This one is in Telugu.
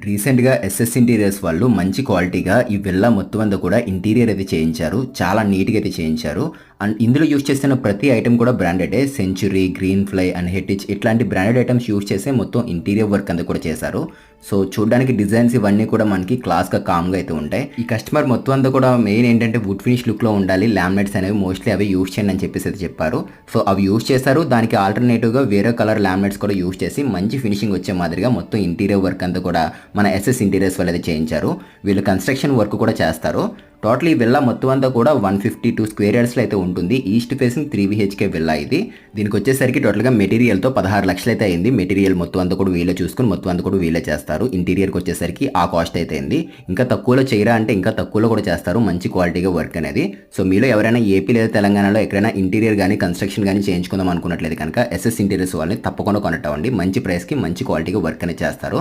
రీసెంట్గా ఎస్ఎస్ ఇంటీరియర్స్ వాళ్ళు మంచి క్వాలిటీగా ఈ విల్లా మొత్తం అంతా కూడా ఇంటీరియర్ అయితే చేయించారు. చాలా నీట్గా అయితే చేయించారు. అండ్ ఇందులో యూజ్ చేస్తున్న ప్రతి ఐటమ్ కూడా బ్రాండెడే century green fly and Hettich ఇట్లాంటి బ్రాండెడ్ ఐటమ్స్ యూజ్ చేసే మొత్తం ఇంటీరియర్ వర్క్ అంతా కూడా చేశారు. సో చూడడానికి డిజైన్స్ ఇవన్నీ కూడా మనకి క్లాస్గా కామ్గా అయితే ఉంటాయి. ఈ కస్టమర్ మొత్తం అంతా కూడా మెయిన్ ఏంటంటే వుడ్ ఫినిష్ లుక్లో ఉండాలి. లామినేట్స్ అనేవి మోస్ట్లీ అవి యూజ్ చేయండి అని చెప్పేసి అయితే చెప్పారు. సో అవి యూజ్ చేశారు. దానికి ఆల్టర్నేటివ్గా వేరే కలర్ లామినేట్స్ కూడా యూజ్ చేసి మంచి ఫినిషింగ్ వచ్చే మాదిరిగా మొత్తం ఇంటీరియర్ వర్క్ అంతా కూడా మన ఎస్ఎస్ ఇంటీరియర్స్ వాళ్ళు అయితే చేయించారు. వీళ్ళు కన్స్ట్రక్షన్ వర్క్ కూడా చేస్తారు. టోటల్ ఈ విల్లా మొత్తం అంతా కూడా వన్ ఫిఫ్టీ టూ స్క్వేర్ యార్డ్స్లో అయితే ఉంటుంది. East facing three BHK villa ఇది. దీనికి వచ్చేసరికి టోటల్గా మెటీరియల్తో పదహారు లక్షలు అయితే అయింది. మెటీరియల్ మొత్తం అంతా కూడా వీలే చూసుకుని మొత్తం అంతా కూడా వీలే చేస్తారు. ఇంటీరియర్కి వచ్చేసరికి ఆ కాస్ట్ అయితే అయింది. ఇంకా తక్కువలో చేయరా అంటే ఇంకా తక్కువలో కూడా చేస్తారు. మంచి క్వాలిటీగా వర్క్ అనేది. సో మీలో ఎవరైనా ఏపీ లేదా తెలంగాణలో ఎక్కడైనా ఇంటీరియర్ కానీ కన్స్ట్రక్షన్ కానీ చేయించుకుందాం అనుకున్నట్లయితే కనుక ఎస్ఎస్ ఇంటీరియర్స్ వాళ్ళని తప్పకుండా కొనటం మంచి ప్రైస్కి మంచి క్వాలిటీగా వర్క్ అనేది చేస్తారు.